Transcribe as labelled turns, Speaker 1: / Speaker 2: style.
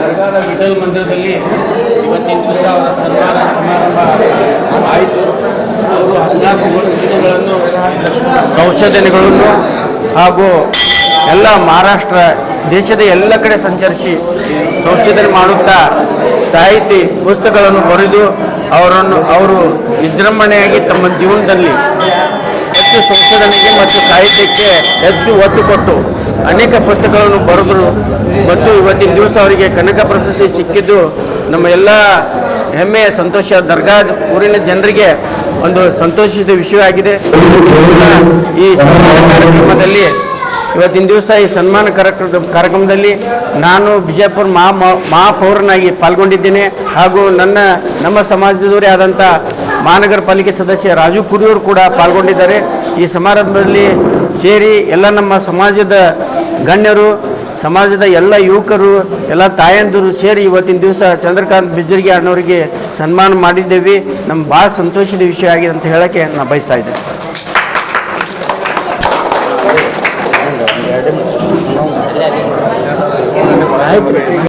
Speaker 1: ದರ್ಗಾದ ವಿಠಲ್ ಮಂದಿರದಲ್ಲಿ ಇವತ್ತಿನ ದಿವಸ ಅವರ ಸನ್ಮಾನ ಸಮಾರಂಭ ಆಯಿತು. ಅವರು ಹದಿನಾಲ್ಕು ಘೋಷಣೆಗಳನ್ನು ಸಂಶೋಧನೆಗಳನ್ನು ಹಾಗೂ ಎಲ್ಲ ಮಹಾರಾಷ್ಟ್ರ, ದೇಶದ ಎಲ್ಲ ಕಡೆ ಸಂಚರಿಸಿ ಸಂಶೋಧನೆ ಮಾಡುತ್ತಾ ಸಾಹಿತಿ ಪುಸ್ತಕಗಳನ್ನು ಬರೆದು ಅವರನ್ನು, ಅವರು ವಿಜೃಂಭಣೆಯಾಗಿ ತಮ್ಮ ಜೀವನದಲ್ಲಿ ಹೆಚ್ಚು ಸಂಶೋಧನೆಗೆ ಮತ್ತು ಸಾಹಿತ್ಯಕ್ಕೆ ಹೆಚ್ಚು ಒತ್ತು ಕೊಟ್ಟು ಅನೇಕ ಪುಸ್ತಕಗಳನ್ನು ಬರೆದರು. ಮತ್ತು ಇವತ್ತಿನ ದಿವಸ ಅವರಿಗೆ ಕನಕ ಪ್ರಶಸ್ತಿ ಸಿಕ್ಕಿದ್ದು ನಮ್ಮ ಎಲ್ಲ ಹೆಮ್ಮೆಯ ಸಂತೋಷ. ದರ್ಗಾ ಊರಿನ ಜನರಿಗೆ ಒಂದು ಸಂತೋಷದ ವಿಷಯವಾಗಿದೆ. ಈ ಸನ್ಮಾನ ಕಾರ್ಯಕ್ರಮದಲ್ಲಿ ಇವತ್ತಿನ ದಿವಸ ಈ ಸನ್ಮಾನ ಕಾರ್ಯಕ್ರಮ ಕಾರ್ಯಕ್ರಮದಲ್ಲಿ ನಾನು ಬಿಜಾಪುರ ಮಹಾ ಮಹಾಪೌರನಾಗಿ ಪಾಲ್ಗೊಂಡಿದ್ದೇನೆ. ಹಾಗೂ ನನ್ನ, ನಮ್ಮ ಸಮಾಜದವರೇ ಆದಂಥ ಮಹಾನಗರ ಪಾಲಿಕೆ ಸದಸ್ಯ ರಾಜು ಕುರಿಯವರು ಕೂಡ ಪಾಲ್ಗೊಂಡಿದ್ದಾರೆ. ಈ ಸಮಾರಂಭದಲ್ಲಿ ಸೇರಿ ಎಲ್ಲ ನಮ್ಮ ಸಮಾಜದ ಗಣ್ಯರು, ಸಮಾಜದ ಎಲ್ಲ ಯುವಕರು, ಎಲ್ಲ ತಾಯಂದಿರು ಸೇರಿ ಇವತ್ತಿನ ದಿವಸ ಚಂದ್ರಕಾಂತ್ ಬಿಜರ್ಗಿ ಅಣ್ಣವರಿಗೆ ಸನ್ಮಾನ ಮಾಡಿದ್ದೇವೆ. ನಮ್ಮ ಭಾಳ ಸಂತೋಷದ ವಿಷಯ ಆಗಿದೆ ಅಂತ ಹೇಳೋಕ್ಕೆ ನಾನು ಬಯಸ್ತಾ ಇದ್ದೇನೆ.